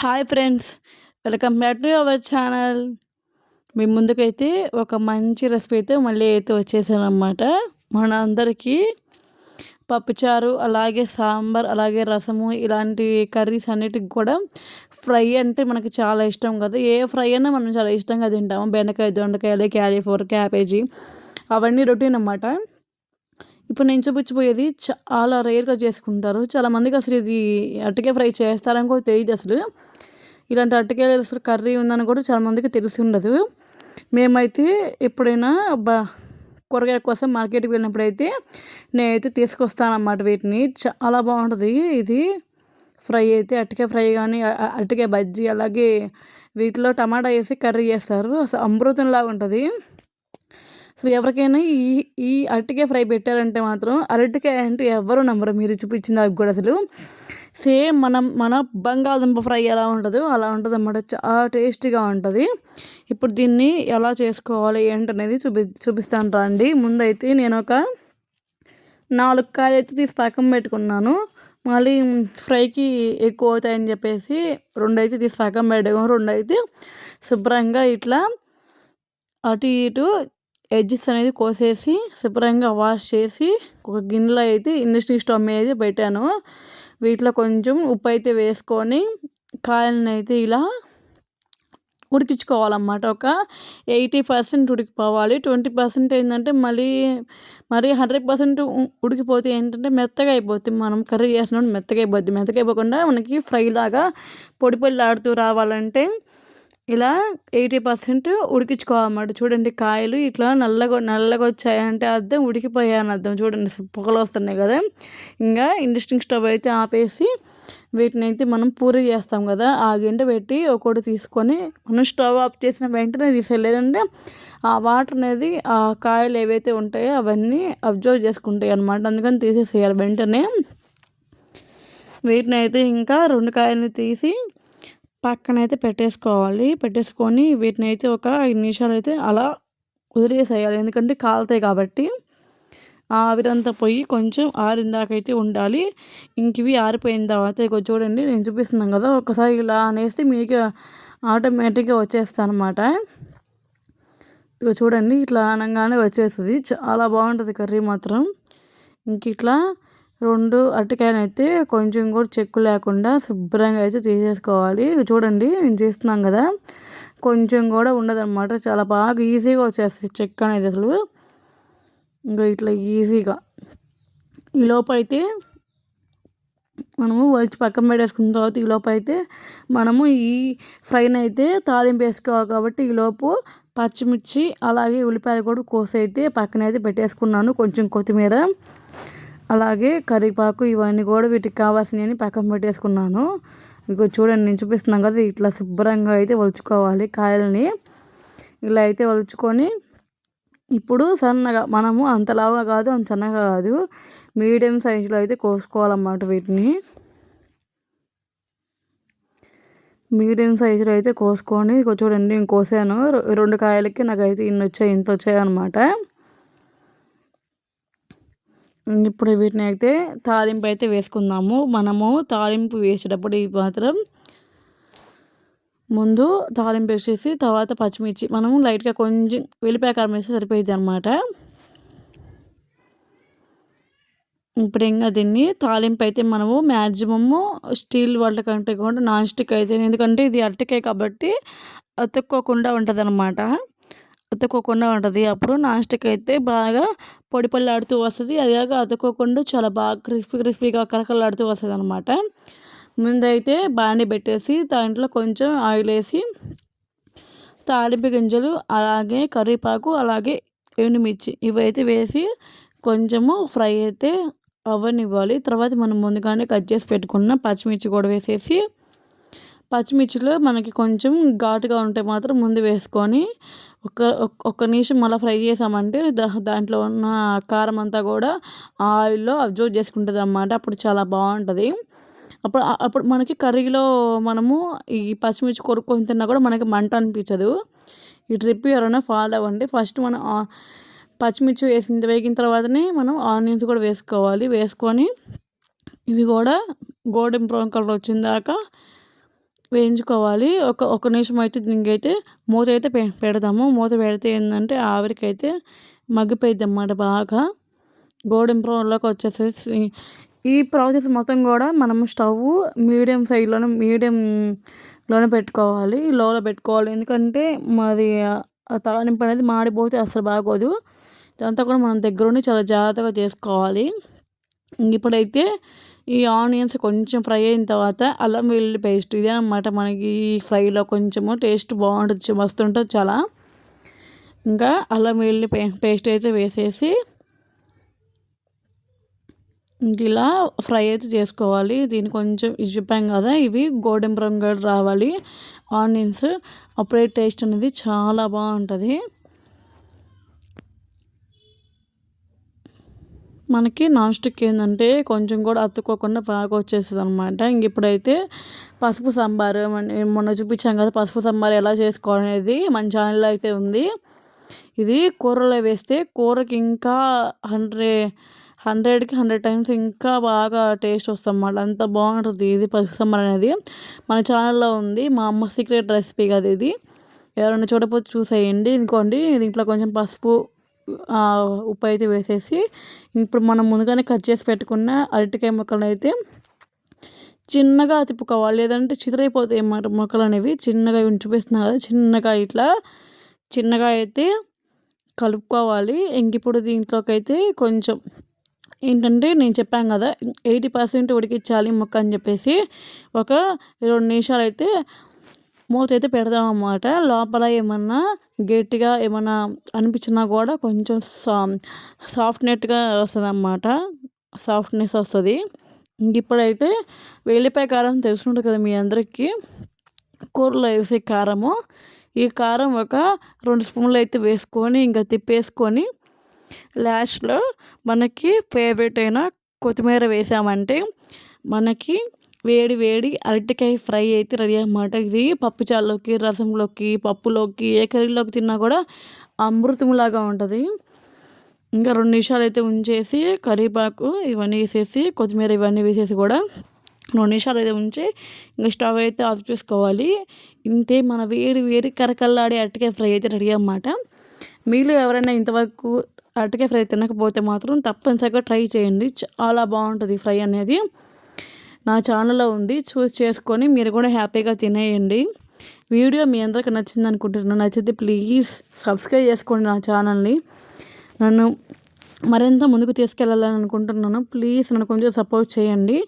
Hi friends welcome back to our channel మీ ముందుకైతే ఒక మంచి రెసిపీ అయితే మళ్ళీ అయితే వచ్చేసానమాట మన అందరికీ పప్పుచారు అలాగే సాంబార్ అలాగే రసము ఇలాంటి కర్రీస్ అన్నిటికి కూడా ఫ్రై అంటే మనకి చాలా ఇష్టం కదా. ఏ ఫ్రై అయినా మనం చాలా ఇష్టంగా తింటాము. బెండకాయ దొండకాయలు క్యాలీఫ్లవర్ క్యాబేజీ అవన్నీ రొటీన్ అన్నమాట. ఇప్పుడు నేను చూపించబోయేది చాలా రేర్గా చేసుకుంటారు. చాలామందికి అసలు ఇది అట్టకే ఫ్రై చేస్తారని కూడా తెలియదు అసలు. ఇలాంటి అట్టకే అసలు కర్రీ ఉందని కూడా చాలామందికి తెలిసి ఉండదు. మేమైతే ఎప్పుడైనా బా కూరగాయల కోసం మార్కెట్కి వెళ్ళినప్పుడైతే నేనైతే తీసుకొస్తానన్నమాట వీటిని. చాలా బాగుంటుంది ఇది. ఫ్రై అయితే అరటికాయ ఫ్రై కానీ అరటికాయ బజ్జీ అలాగే వీటిలో టమాటా వేసి కర్రీ చేస్తారు. అసలు అమృతంలాగా ఉంటుంది. అసలు ఎవరికైనా ఈ ఈ అరటికాయ ఫ్రై పెట్టారంటే మాత్రం అరటికాయ అంటే ఎవరు నమ్మరు. మీరు చూపించింది అవి కూడా అసలు. సేమ్ మనం మన బంగాళదుంప ఫ్రై ఎలా ఉంటుందో అలా ఉంటుంది అన్నమాట. చాలా టేస్టీగా ఉంటుంది. ఇప్పుడు దీన్ని ఎలా చేసుకోవాలి ఏంటనేది చూపి చూపిస్తాను రండి. ముందైతే నేను ఒక నాలుగు కాయలు అయితే తీసి పక్కన పెట్టుకున్నాను. మళ్ళీ ఫ్రైకి ఎక్కువ అవుతాయని చెప్పేసి రెండు అయితే తీసి పక్కన పెట్టుకో రెండు అయితే శుభ్రంగా ఇట్లా అటు ఇటు ఎడ్జెస్ అనేది కోసేసి శుభ్రంగా వాష్ చేసి ఒక గిన్నెలో అయితే ఇండక్షన్ స్టవ్ మీద అయితే పెట్టాను. వీటిలో కొంచెం ఉప్పు అయితే వేసుకొని కాయలను అయితే ఇలా ఉడికించుకోవాలన్నమాట. ఒక ఎయిటీ పర్సెంట్ ఉడికిపోవాలి. ట్వంటీ పర్సెంట్ ఏంటంటే మళ్ళీ మరీ హండ్రెడ్ పర్సెంట్ ఉడికిపోతే ఏంటంటే మెత్తగా అయిపోతుంది మనం కర్రీ చేసినప్పుడు మెత్తగా అయిపోద్ది. మెత్తగా అయిపోకుండా మనకి ఫ్రై లాగా పొడి పొడి రావాలంటే ఇలా ఎయిటీ పర్సెంట్ ఉడికించుకోవాలన్నమాట. చూడండి కాయలు ఇట్లా నల్లగా నల్లగా వచ్చాయంటే అర్థం ఉడికిపోయాయని అర్థం. చూడండి పొగలు వస్తున్నాయి కదా. ఇంకా ఇండక్షన్ స్టవ్ అయితే ఆపేసి వీటిని అయితే మనం పూరి చేస్తాం కదా. ఆ గింట పెట్టి ఒకటి తీసుకొని మనం స్టవ్ ఆఫ్ చేసిన వెంటనే తీసేయలేదంటే ఆ వాటర్ అనేది ఆ కాయలు ఏవైతే ఉంటాయో అవన్నీ అబ్జర్వ్ చేసుకుంటాయి అనమాట అందుకని తీసేసేయాలి వెంటనే. వీటిని అయితే ఇంకా రెండు కాయలని తీసి పక్కన అయితే పెట్టేసుకోవాలి. పెట్టేసుకొని వీటిని అయితే ఒక ఐదు నిమిషాలు అయితే అలా వదిలేసేయాలి ఎందుకంటే కాలుతాయి కాబట్టి ఆవిరంతా పోయి కొంచెం ఆరిందాకైతే ఉండాలి. ఇంక ఇవి ఆరిపోయిన తర్వాత ఇక చూడండి నేను చూపిస్తున్నాను కదా ఒకసారి ఇలా అనేస్తే మీకు ఆటోమేటిక్గా వచ్చేస్తాను అనమాట ఇక చూడండి ఇట్లా అనగానే వచ్చేస్తుంది. చాలా బాగుంటుంది కర్రీ మాత్రం. ఇంక ఇట్లా రెండు అరటికాయనైతే అయితే కొంచెం కూడా చెక్కు లేకుండా శుభ్రంగా అయితే తీసేసుకోవాలి. చూడండి నేను చేస్తున్నాను కదా. కొంచెం కూడా ఉండదన్నమాట. చాలా బాగా ఈజీగా వచ్చేస్తుంది చెక్క అనేది అసలు. ఇంకా ఇట్లా ఈజీగా. ఈ లోపైతే మనము వలిచి పక్కన పెట్టేసుకున్న తర్వాత ఈ లోపు అయితే మనము ఈ ఫ్రైని అయితే తాలింపు వేసుకోవాలి కాబట్టి ఈ లోపు పచ్చిమిర్చి అలాగే ఉల్లిపాయలు కూడా కోసి అయితే పక్కన అయితే పెట్టేసుకున్నాను కొంచెం కొత్తిమీర. అలాగే కరివేపాకు ఇవన్నీ కూడా వీటికి కావాల్సినవి పక్కన పెట్టేసుకున్నాను. ఇంకో చూడండి నేను చూపిస్తున్నాను కదా ఇట్లా శుభ్రంగా అయితే ఒలుచుకోవాలి కాయల్ని. ఇలా అయితే ఒలుచుకొని ఇప్పుడు సన్నగా మనము అంత లావుగా కాదు అంత సన్నగా కాదు మీడియం సైజులో అయితే కోసుకోవాలన్నమాట వీటిని. మీడియం సైజులో అయితే కోసుకొని చూడండి నేను కోసాను. రెండు కాయలకి నాకైతే ఇన్ని వచ్చాయి ఇంత వచ్చాయి అనమాట ఇప్పుడు వీటిని అయితే తాలింపు అయితే వేసుకుందాము. మనము తాలింపు వేసేటప్పుడు ఈ మాత్రం ముందు తాలింపు వేసేసి తర్వాత పచ్చిమిర్చి. మనము లైట్గా కొంచెం వెల్లిపాయ కారం వేస్తే సరిపోయింది అనమాట ఇప్పుడు ఇంకా దీన్ని తాలింపు అయితే మనము మ్యాక్సిమము స్టీల్ వాళ్ళ కంటే కూడా నాన్ స్టిక్ అయితే ఎందుకంటే ఇది అరటికాయ కాబట్టి అతుక్కోకుండా ఉంటుంది అనమాట అతుక్కోకుండా ఉంటుంది. అప్పుడు నాన్ స్టిక్ అయితే బాగా పొడి పళ్ళాడుతూ వస్తుంది. అదేగా అతుక్కోకుండా చాలా బాగా క్రిస్పీ క్రిస్పీగా కరకలాడుతూ వస్తుంది అనమాట ముందైతే బాండి పెట్టేసి దాంట్లో కొంచెం ఆయిల్ వేసి తాలింపు గింజలు అలాగే కరివేపాకు అలాగే ఎండుమిర్చి ఇవైతే వేసి కొంచెము ఫ్రై అయితే అవ్వనివ్వాలి. తర్వాత మనం ముందుగానే కట్ చేసి పెట్టుకున్న పచ్చిమిర్చి కూడా వేసేసి పచ్చిమిర్చిలో మనకి కొంచెం ఘాటుగా ఉంటే మాత్రం ముందు వేసుకొని ఒక ఒక్క నిమిషం మళ్ళీ ఫ్రై చేసామంటే దాంట్లో ఉన్న కారం అంతా కూడా ఆయిల్లో అబ్జర్వ్ చేసుకుంటుంది అన్నమాట అప్పుడు చాలా బాగుంటుంది. అప్పుడు అప్పుడు మనకి కర్రీలో మనము ఈ పచ్చిమిర్చి కొరుక్కొని తిన్నా కూడా మనకి మంట అనిపించదు. ఈ ట్రిప్ ఎవరైనా ఫాలో అవ్వండి. ఫస్ట్ మనం పచ్చిమిర్చి వేసిన వేగిన తర్వాతనే మనం ఆనియన్స్ కూడా వేసుకోవాలి. వేసుకొని ఇవి కూడా గోల్డెన్ బ్రౌన్ కలర్ వచ్చిన దాకా వేయించుకోవాలి. ఒక ఒక నిమిషం అయితే దీనికైతే మూత అయితే పె పెడదాము మూత పెడితే ఏంటంటే ఆవిరికైతే మగ్గిపోయిద్ది అన్నమాట బాగా గోడింపులోకి వచ్చేసేసి ఈ ప్రాసెస్ మొత్తం కూడా మనం స్టవ్ మీడియం సైడ్లోనే మీడియంలోనే పెట్టుకోవాలి. లోలో పెట్టుకోవాలి. ఎందుకంటే మాది తాలింపు అనేది మాడిపోతే అసలు బాగోదు. ఇదంతా కూడా మనం దగ్గరుండి చాలా జాగ్రత్తగా చేసుకోవాలి. ఇప్పుడైతే ఈ ఆనియన్స్ కొంచెం ఫ్రై అయిన తర్వాత అల్లం వెల్లుల్లి పేస్ట్ ఇదే అనమాట మనకి ఫ్రైలో కొంచెము టేస్ట్ బాగుంటుంది మస్తు ఉంటుంది చాలా. ఇంకా అల్లం వెల్లుల్లి పేస్ట్ అయితే వేసేసి ఇంక ఇలా ఫ్రై అయితే చేసుకోవాలి. దీన్ని కొంచెం ఇది చెప్పాం కదా ఇవి గోడెం రంగు రావాలి. ఆనియన్స్ అప్పుడే టేస్ట్ అనేది చాలా బాగుంటుంది. మనకి నాన్ స్టిక్ ఏంటంటే కొంచెం కూడా అతుక్కోకుండా బాగా వచ్చేస్తుంది అనమాట ఇంక ఇప్పుడైతే పసుపు సాంబారు మొన్న చూపించాం కదా పసుపు సాంబార్ ఎలా చేసుకోవాలనేది మన ఛానల్లో అయితే ఉంది. ఇది కూరలో వేస్తే కూరకి ఇంకా హండ్రెడ్ హండ్రెడ్కి హండ్రెడ్ టైమ్స్ ఇంకా బాగా టేస్ట్ వస్తుంది అన్నమాట అంత బాగుంటుంది ఇది పసుపు సాంబార్ అనేది. మన ఛానల్లో ఉంది మా అమ్మ సీక్రెట్ రెసిపీ కదా ఇది. ఎవరైనా చూడకపోతే చూసేయండి. ఇంకోండి దీంట్లో కొంచెం పసుపు ఉప్పు అయితే వేసేసి ఇప్పుడు మనం ముందుగానే కట్ చేసి పెట్టుకున్న అరటికాయ ముక్కలను అయితే చిన్నగా తిప్పుకోవాలి లేదంటే చితరైపోతాయి అన్నమాట మొక్కలు అనేవి చిన్నగా చూపిస్తున్నాం కదా చిన్నగా ఇట్లా చిన్నగా అయితే కలుపుకోవాలి. ఇంక ఇప్పుడు దీంట్లోకి అయితే కొంచెం ఏంటంటే నేను చెప్పాను కదా ఎయిటీ పర్సెంట్ ఉడికించాలి మొక్క అని చెప్పేసి ఒక రెండు నిమిషాలు అయితే మూత అయితే పెడదాం అన్నమాట. లోపల ఏమన్నా గట్టిగా ఏమన్నా అనిపించినా కూడా కొంచెం సా సాఫ్ట్నెట్గా వస్తుంది అన్నమాట సాఫ్ట్నెస్ వస్తుంది. ఇంక ఇప్పుడైతే వెల్లిపాయ కారం తెలుసుకుంటుంది కదా మీ అందరికీ. కూరలో వేసే కారము. ఈ కారం ఒక రెండు స్పూన్లు అయితే వేసుకొని ఇంకా తిప్పేసుకొని లాస్ట్లో మనకి ఫేవరెట్ అయిన కొత్తిమీర వేసామంటే మనకి వేడి వేడి అరటికాయ ఫ్రై అయితే రెడీ అన్నమాట. ఇది పప్పుచారులోకి రసంలోకి పప్పులోకి ఏ కర్రీలోకి తిన్నా కూడా అమృతంలాగా ఉంటుంది. ఇంకా రెండు నిమిషాలు అయితే ఉంచేసి కరివేపాకు ఇవన్నీ వేసేసి కొత్తిమీర ఇవన్నీ వేసేసి కూడా రెండు నిమిషాలు అయితే ఉంచి ఇంకా స్టవ్ అయితే ఆఫ్ చేసుకోవాలి. ఇంతే మన వేడి వేడి కరకల్లాడే అరటికాయ ఫ్రై అయితే రెడీ అన్నమాట. మీరు ఎవరైనా ఇంతవరకు అరటికాయ ఫ్రై తినకపోతే మాత్రం తప్పనిసరిగా ట్రై చేయండి. చాలా బాగుంటుంది ఫ్రై అనేది. నా ఛానల్లో ఉంది చూస్ చేసుకొని మీరు కూడా హ్యాపీగా తినేయండి. వీడియో మీ అందరికి నచ్చింది అనుకుంటున్నాను నచ్చితే ప్లీజ్ సబ్స్క్రైబ్ చేసుకోండి నా ఛానల్ని. నన్ను మరింత ముందుకు తీసుకెళ్ళాలని అనుకుంటున్నాను ప్లీజ్ నన్ను కొంచెం సపోర్ట్ చేయండి.